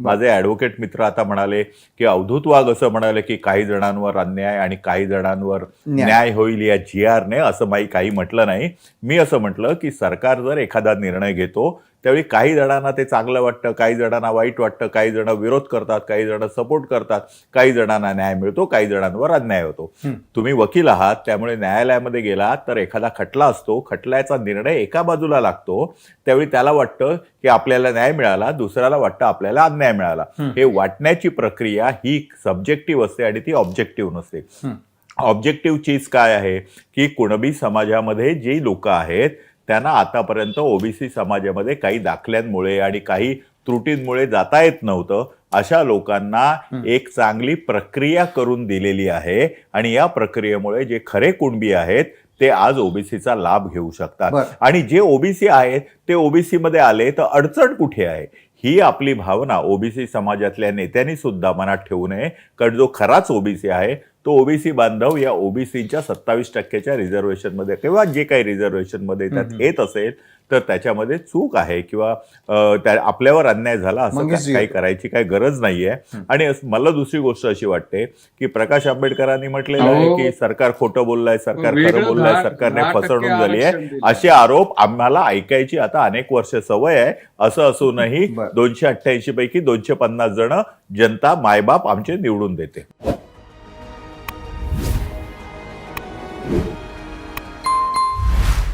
माझे ऍडव्होकेट मित्र आता म्हणाले की अवधूत वाघ असं म्हणाले की काही जणांवर अन्याय आणि काही जणांवर न्याय. होईल या जी आरने असं माही काही म्हटलं नाही मी असं म्हटलं की सरकार जर एखादा निर्णय घेतो त्यावेळी काही जणांना ते चांगलं वाटतं काही जणांना वाईट वाटतं काही जण विरोध करतात काही जण सपोर्ट करतात काही जणांना न्याय मिळतो काही जणांवर अन्याय होतो. तुम्ही वकील आहात त्यामुळे न्यायालयामध्ये गेलात तर एखादा खटला असतो खटल्याचा निर्णय एका बाजूला लागतो त्यावेळी त्याला वाटतं की आपल्याला न्याय मिळाला दुसऱ्याला वाटतं आपल्याला अन्याय मिळाला हं. वाटण्याची प्रक्रिया ही सब्जेक्टिव्ह असते आणि ती ऑब्जेक्टिव्ह नसते. ऑब्जेक्टिव्ह चीज काय आहे की कुणबी समाजामध्ये जी लोक आहेत त्यांना आतापर्यंत ओबीसी समाजामध्ये काही दाखल्यांमुळे आणि काही त्रुटींमुळे जाता येत नव्हतं अशा लोकांना. एक चांगली प्रक्रिया करून दिलेली आहे आणि या प्रक्रियेमुळे जे खरे कुणबी आहेत ते आज ओबीसीचा लाभ घेऊ शकतात. आणि जे ओबीसी आहेत ते ओबीसी मध्ये आले तर अडचण कुठे आहे ही आपली भावना ओबीसी समाजातल्या नेत्यांनी सुद्धा मनात ठेवू नये कारण जो खराच ओबीसी आहे तो ओबीसी बांधव या ओबीसीच्या सत्तावीस टक्क्याच्या रिझर्वेशनमध्ये किंवा जे काही रिझर्वेशनमध्ये त्यात. येत असेल तर त्याच्यामध्ये चूक आहे किंवा त्या आपल्यावर अन्याय झाला असं काही करायची काही गरज नाहीये हम्म. आणि मला दुसरी गोष्ट अशी वाटते की प्रकाश आंबेडकरांनी म्हटलेलं आहे. की सरकार खोटं बोललंय सरकार खरं बोललंय सरकारने फसवणूक झाली आहे. असे आरोप आम्हाला ऐकायची आता अनेक वर्ष सवय आहे असं असूनही. दोनशे अठ्ठ्याऐंशी पैकी दोनशे पन्नास जण जनता मायबाप आमचे निवडून देते